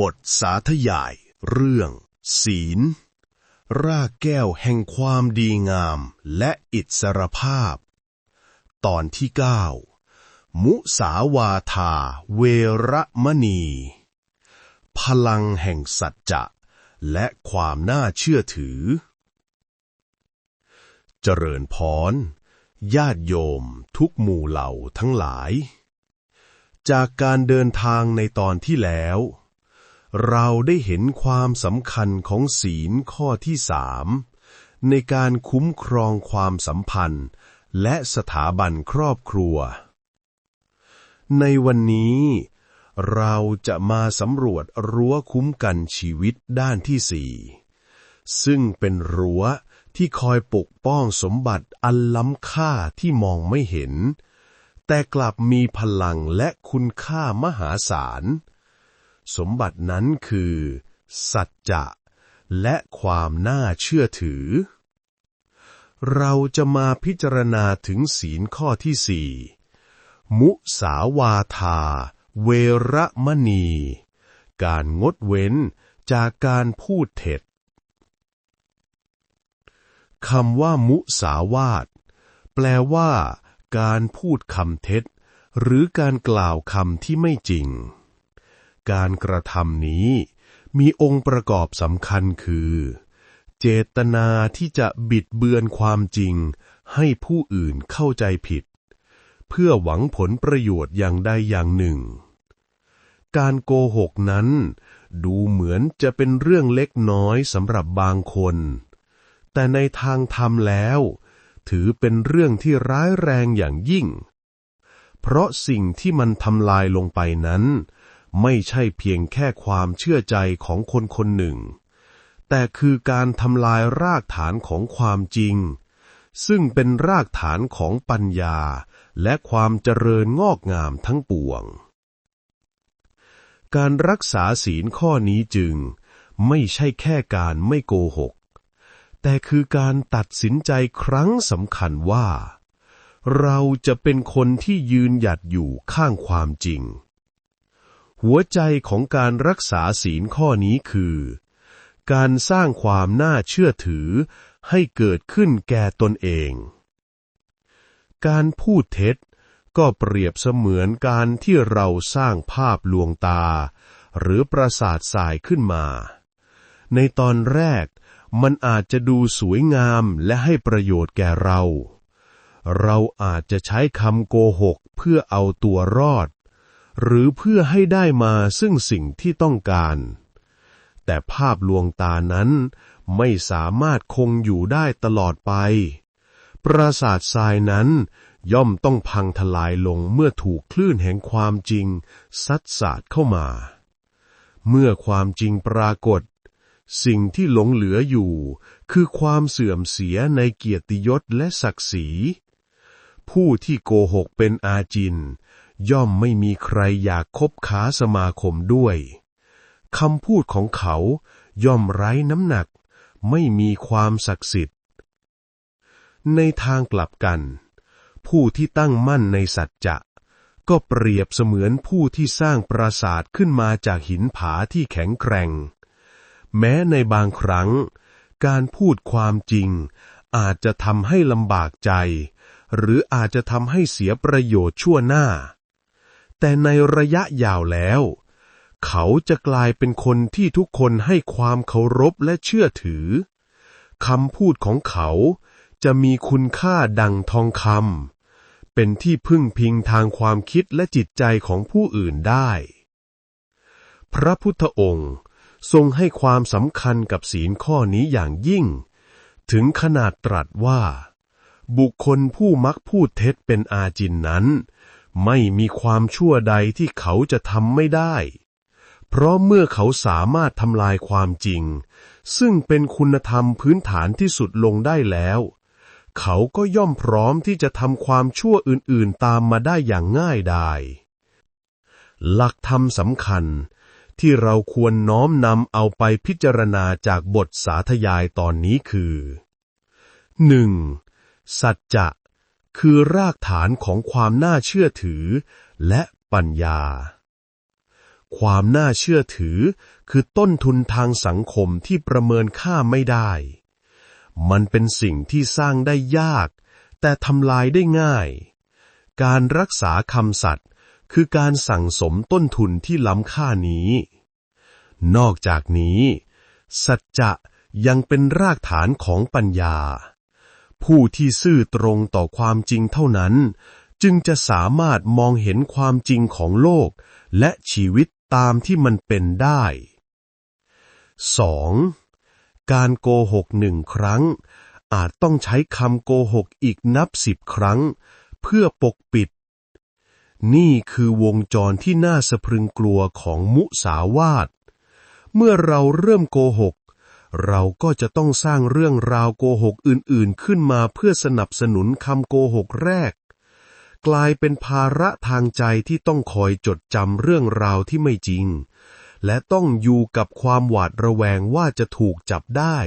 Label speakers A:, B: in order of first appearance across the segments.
A: บทสาธยาย เรื่อง ศีล รากแก้วแห่งความดีงามและอิสรภาพ ตอนที่เก้ามุสาวาทาเวระมณี พลังแห่งสัจจะและความน่าเชื่อถือ เจริญพร ญาติโยมทุกหมู่เหล่าทั้งหลาย จากการเดินทางในตอนที่แล้ว เราได้เห็นความสำคัญของศีลข้อที่สามในการคุ้มครองความสัมพันธ์ และสถาบันครอบครัว ในวันนี้ เราจะมาสำรวจรั้วคุ้มกันชีวิตด้านที่สี่ซึ่งเป็นรั้วที่คอยปกป้องสมบัติอันล้ำค่าที่มองไม่เห็น แต่กลับมีพลังและคุณค่ามหาศาล สมบัตินั้นคือ สัจจะ และความน่าเชื่อถือ เราจะมาพิจารณาถึงศีลข้อที่สี่มุสาวาทา เวระมณี การงดเว้นจากการพูดเท็จคำว่ามุสาวาท แปลว่า การพูดคำเท็จ หรือการกล่าวคำที่ไม่จริง การกระทำนี้ มีองค์ประกอบสำคัญคือ เจตนาที่จะบิดเบือนความจริง ให้ผู้อื่นเข้าใจผิด เพื่อหวังผลประโยชน์อย่างใดอย่างหนึ่ง การโกหกนั้น ดูเหมือนจะเป็นเรื่องเล็กน้อยสำหรับบางคน แต่ในทางธรรมแล้ว ถือเป็นเรื่องที่ร้ายแรงอย่างยิ่งเพราะสิ่งที่มันทำลายลงไปนั้น ไม่ใช่เพียงแค่ความเชื่อใจของคนคนหนึ่ง แต่คือการทำลายรากฐานของความจริง ซึ่งเป็นรากฐานของปัญญา และความเจริญงอกงามทั้งปวง การรักษาศีลข้อนี้จึง ไม่ใช่แค่การไม่โกหก แต่คือการตัดสินใจครั้งสำคัญว่า เราจะเป็นคนที่ยืนหยัดอยู่ข้างความจริง หัวใจของการรักษาศีลข้อนี้คือ การสร้างความน่าเชื่อถือให้เกิดขึ้นแก่ตนเอง การพูดเท็จก็เปรียบเสมือนการที่เราสร้างภาพลวงตา หรือประสาทสายขึ้นมา ในตอนแรกมันอาจจะดูสวยงามและให้ประโยชน์แก่เรา เราอาจจะใช้คำโกหกเพื่อเอาตัวรอด หรือเพื่อให้ได้มาซึ่งสิ่งที่ต้องการ แต่ภาพลวงตานั้นไม่สามารถคงอยู่ได้ตลอดไป ปราสาททรายนั้นย่อมต้องพังทลายลงเมื่อถูกคลื่นแห่งความจริงซัดสาดเข้ามา เมื่อความจริงปรากฏ สิ่งที่หลงเหลืออยู่ คือความเสื่อมเสียในเกียรติยศและศักดิ์ศรี ผู้ที่โกหกเป็นอาจิน ย่อมไม่มีใครอยากคบค้าสมาคมด้วยคำพูดของเขาย่อมไร้น้ำหนัก ไม่มีความศักดิ์สิทธิ์ ในทางกลับกัน ผู้ที่ตั้งมั่นในสัจจะ ก็เปรียบเสมือนผู้ที่สร้างปราสาทขึ้นมาจากหินผาที่แข็งแกร่ง แม้ในบางครั้ง การพูดความจริง อาจจะทำให้ลำบากใจ หรืออาจจะทำให้เสียประโยชน์ชั่วหน้า แต่ในระยะยาวแล้ว เขาจะกลายเป็นคนที่ทุกคนให้ความเคารพและเชื่อถือคำพูดของเขาจะมีคุณค่าดังทองคำเป็นที่พึ่งพิงทางความคิดและจิตใจของผู้อื่นได้ พระพุทธองค์ทรงให้ความสำคัญกับศีลข้อนี้อย่างยิ่ง ถึงขนาดตรัสว่า บุคคลผู้มักพูดเท็จเป็นอาจินนั้น ไม่มีความชั่วใดที่เขาจะทำไม่ได้ เพราะเมื่อเขาสามารถทำลายความจริง ซึ่งเป็นคุณธรรมพื้นฐานที่สุดลงได้แล้ว เขาก็ย่อมพร้อมที่จะทำความชั่วอื่นๆตามมาได้อย่างง่ายดายหลักธรรมสำคัญที่เราควรน้อมนำเอาไปพิจารณาจากบทสาธยายตอนนี้คือ 1. สัจจะ คือรากฐานของความน่าเชื่อถือ และปัญญา ความน่าเชื่อถือ คือต้นทุนทางสังคมที่ประเมินค่าไม่ได้ มันเป็นสิ่งที่สร้างได้ยาก แต่ทำลายได้ง่าย การรักษาคำสัตย์คือการสั่งสมต้นทุนที่ล้ำค่านี้ นอกจากนี้ สัจจะยังเป็นรากฐานของปัญญา ผู้ที่ซื่อตรงต่อความจริงเท่านั้น จึงจะสามารถมองเห็นความจริงของโลก และชีวิตตามที่มันเป็นได้ 2. การโกหกหนึ่งครั้ง อาจต้องใช้คำโกหกอีกนับสิบครั้ง เพื่อปกปิด นี่คือวงจรที่น่าสะพรึงกลัวของมุสาวาทเมื่อเราเริ่มโกหก เราก็จะต้องสร้างเรื่องราวโกหกอื่นๆ ขึ้นมาเพื่อสนับสนุนคำโกหกแรก กลายเป็นภาระทางใจที่ต้องคอยจดจำเรื่องราวที่ไม่จริง และต้องอยู่กับความหวาดระแวงว่าจะถูกจับได้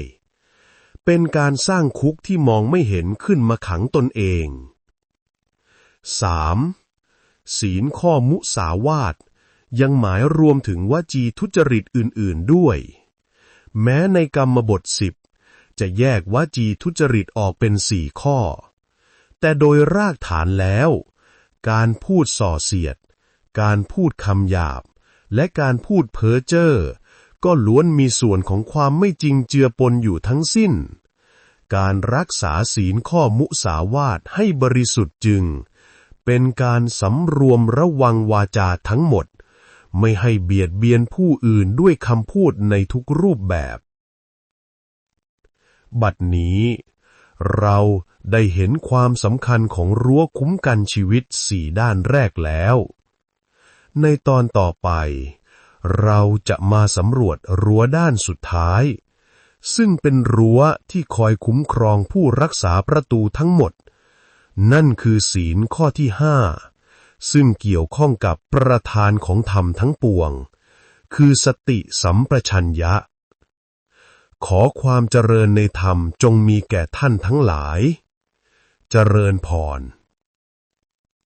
A: เป็นการสร้างคุกที่มองไม่เห็นขึ้นมาขังตนเอง 3. ศีลข้อมุสาวาทยังหมายรวมถึงวจีทุจริตอื่น ๆ ด้วย แม้ในกรรมบทสิบจะแยกวจีทุจริตออกเป็นสี่ข้อ แต่โดยรากฐานแล้ว การพูดส่อเสียด การพูดคำหยาบ และการพูดเพ้อเจ้อก็ล้วนมีส่วนของความไม่จริงเจือปนอยู่ทั้งสิ้น การรักษาศีลข้อมุสาวาทให้บริสุทธิ์จึง เป็นการสำรวมระวังวาจาทั้งหมด ไม่ให้เบียดเบียนผู้อื่นด้วยคำพูดในทุกรูปแบบ บัดนี้ เราได้เห็นความสำคัญของรั้วคุ้มกันชีวิตสี่ด้านแรกแล้ว ในตอนต่อไป เราจะมาสำรวจรั้วด้านสุดท้าย ซึ่งเป็นรั้วที่คอยคุ้มครองผู้รักษาประตูทั้งหมด นั่นคือศีลข้อที่ห้า ซึ่งเกี่ยวข้องกับประธานของธรรมทั้งปวง คือสติสัมปชัญญะ ขอความเจริญในธรรมจงมีแก่ท่านทั้งหลาย เจริญพร